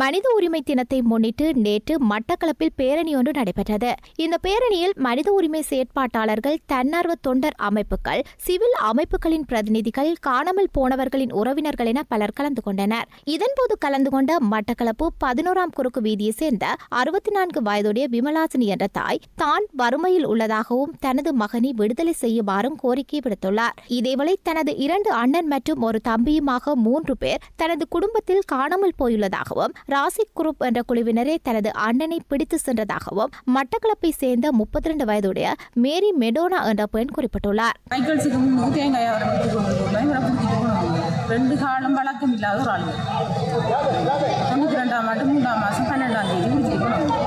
மனித உரிமை தினத்தை முன்னிட்டு நேற்று மட்டக்களப்பில் பேரணி ஒன்று நடைபெற்றது. இந்த பேரணியில் மனித உரிமை செயற்பாட்டாளர்கள் தன்னார்வ தொண்டர் அமைப்புகள் சிவில் அமைப்புகளின் பிரதிநிதிகள் காணாமல் போனவர்களின் உறவினர்கள் என பலர் கலந்து கொண்டனர். இதன்போது கலந்து கொண்ட மட்டக்களப்பு பதினோராம் குறுக்கு வீதியை சேர்ந்த அறுபத்தி நான்கு வயதுடைய விமலாசினி என்ற தாய் தான் வறுமையில் உள்ளதாகவும் தனது மகனை விடுதலை செய்யுமாறும் கோரிக்கை விடுத்துள்ளார். இதேவேளை தனது இரண்டு அண்ணன் மற்றும் ஒரு தம்பியுமாக மூன்று பேர் தனது குடும்பத்தில் காணாமல் போயுள்ளதாகவும் ராசி குரூப் என்ற குழுவினரே தனது அண்ணனை பிடித்து சென்றதாகவும் மட்டக்களப்பை சேர்ந்த முப்பத்தி ரெண்டு வயதுடைய மேரி மெடோனா என்ற பெண் குறிப்பிட்டுள்ளார். ரெண்டு காலம் பழக்கம் இல்லாத ஒரு ஆள். தொண்ணூற்றி ரெண்டாம் ஆண்டு மூன்றாம் மாதம் பன்னெண்டாம் தேதி குடிச்சிட்டு போனவங்க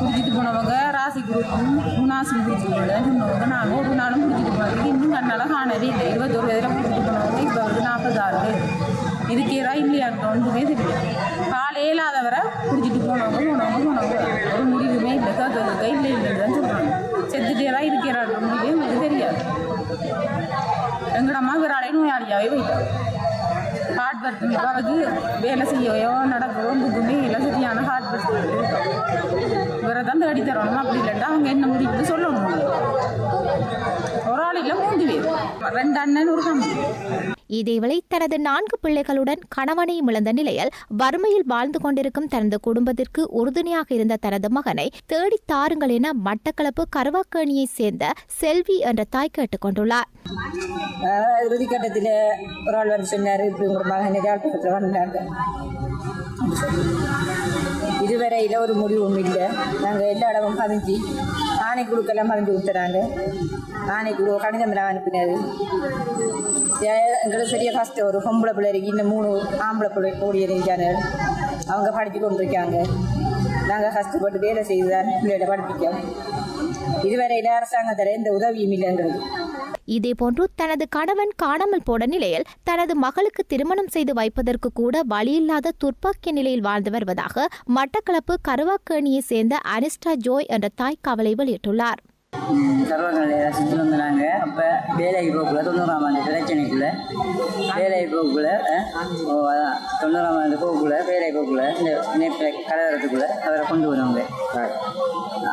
பிடிச்சிட்டு போனவங்க ராசி குரூப்பும் குணாசி பிடிச்சிட்டு போனது சொன்னவங்க நாங்கள் ஒரு நாளும் பிடிச்சிட்டு போனதுக்கு இன்னும் கண்ணால் காணவே இல்லை. இருபத்தொரு வயதில் பிடிச்சிட்டு போனவங்க இப்போ வந்து நாற்பதாறு இதுக்கு இதுக்கேரா இல்லையான்னு ஒன்றுமே தெரியல. காலையே இல்லாதவரை குடிச்சிட்டு போனவங்க போனவங்க போனவங்க ஒரு முடிவுமே இல்லை. கேட்க இல்லை இல்லைன்னு தான் சொல்கிறாங்க செத்துட்டேரா இருக்கிறான்ற முடிவே உங்களுக்கு தெரியாது. எங்கடம்மா விராளை நோயாளியாகவே போயிட்டார் ஹார்ட் பர்த் அவருக்கு வேலை செய்யவோ நடக்கவோ புதுமே இல்லை சரியான ஹார்ட் பர்த் இவரை தான் தேடி தரணும். அப்படி இல்லைட்டா அவங்க என்ன முடிவுன்னு சொல்லணும். ஒரு ஆளில் மூன்று பேர். ரெண்டு அண்ணன் ஒரு தம்பி. இதேவேளை தனது நான்கு பிள்ளைகளுடன் கணவனையும் இழந்த நிலையில் வறுமையில் வாழ்ந்து கொண்டிருக்கும் தனது குடும்பத்திற்கு உறுதுணையாக இருந்த தனது மகனை தேடித் தாருங்கள் என மட்டக்களப்பு கருவாக்கேணியைச் சேர்ந்த செல்வி என்ற தாய் கேட்டுக் கொண்டுள்ளார் இறுதி கட்டத்தில் ஒரு ஆள் வந்து சொன்னார் இப்படி உங்கள் மகன் யாழ்ப்பாணத்தில் வந்தாங்க. இதுவரையில் ஒரு முடிவும் இல்லை. நாங்கள் எல்லா இடமும் பதிஞ்சு ஆணை குழுக்கெல்லாம் பதிஞ்சு கொடுத்துறாங்க ஆணை குழு கடிதம் அனுப்பினது. எங்களுக்கு பெரிய கஷ்டம் ஒரு பொம்பளை பிள்ளைக்கு இன்னும் மூணு ஆம்பளை பிள்ளை கூடிய இருக்காங்க அவங்க படித்து கொண்டிருக்காங்க. நாங்கள் கஷ்டப்பட்டு வேலை செய்து தான் பிள்ளைகளை படிப்பிக்கோம் இதுவரையில் அரசாங்கத்தில் எந்த உதவியும் இல்லை எங்களுக்கு இதேபோன்று தனது கணவன் காணாமல் போன நிலையில் தனது மகளுக்கு திருமணம் செய்து வைப்பதற்கு கூட வழியில்லாத துர்ப்பாக்கிய நிலையில் வாழ்ந்து வருவதாக மட்டக்களப்பு கருவாக்கேணியைச் சேர்ந்த அனிஸ்டா ஜோய் என்ற தாய் கவலை வெளியிட்டுள்ளார். சர்வகலையில் சுற்றி வந்தாங்க அப்போ வேலைக்கு போகக்குள்ள தொண்ணூறாம் ஆண்டு வேலைக்கு போகக்குள்ள ஓ அதான் தொண்ணூறாம் ஆண்டு போகக்குள்ள வேலைக்கு போகக்குள்ள இந்த நேற்று கலவரத்துக்குள்ள அவரை கொண்டு வருவாங்க.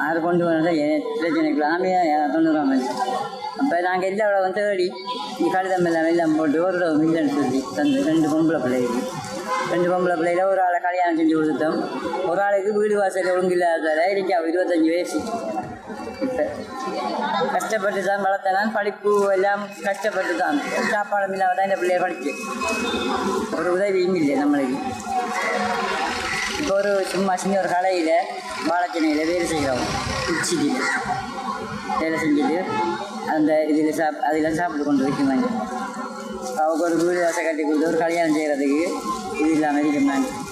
அதை கொண்டு வந்து பிரச்சனைக்குள்ள ஆமையாக தொண்ணூறாம் ஆண்டு அப்போ நாங்கள் எல்லா இடம் தேடி இந்த கடிதம் எல்லாம் எல்லாம் போட்டு ஒரு இடம் சொல்லி தந்து ரெண்டு பொம்பளை பிள்ளைகள் ரெண்டு பொம்பளை பிள்ளையில ஒரு ஆளை கல்யாணம் செஞ்சு கொடுத்தோம் ஒரு ஆளுக்கு வீடு வாசல் ஒழுங்கில்லாத இன்னைக்கு அவள் இருபத்தஞ்சி வயசு இப்போ கஷ்டப்பட்டு தான் வளர்த்தேன் படிப்பு எல்லாம் கஷ்டப்பட்டு தான் சாப்பாடும் இல்லாமல் தான் இந்த பிள்ளைய படிச்சு ஒரு உதவியும் இல்லை நம்மளுக்கு இப்போ ஒரு சும்மா சின்ன ஒரு கடையில் வாழைச்சனையில் வேலை செய்கிறோம். உச்சிக்கு வேலை செஞ்சுட்டு அந்த இதில் சாப் அதில் சாப்பிட்டு கொண்டு வைக்கிறாங்க அவங்க ஒரு வீடு வாசல் கட்டி கொடுத்து ஒரு கல்யாணம் செய்கிறதுக்கு இது இல்லாமல் இருக்கணும்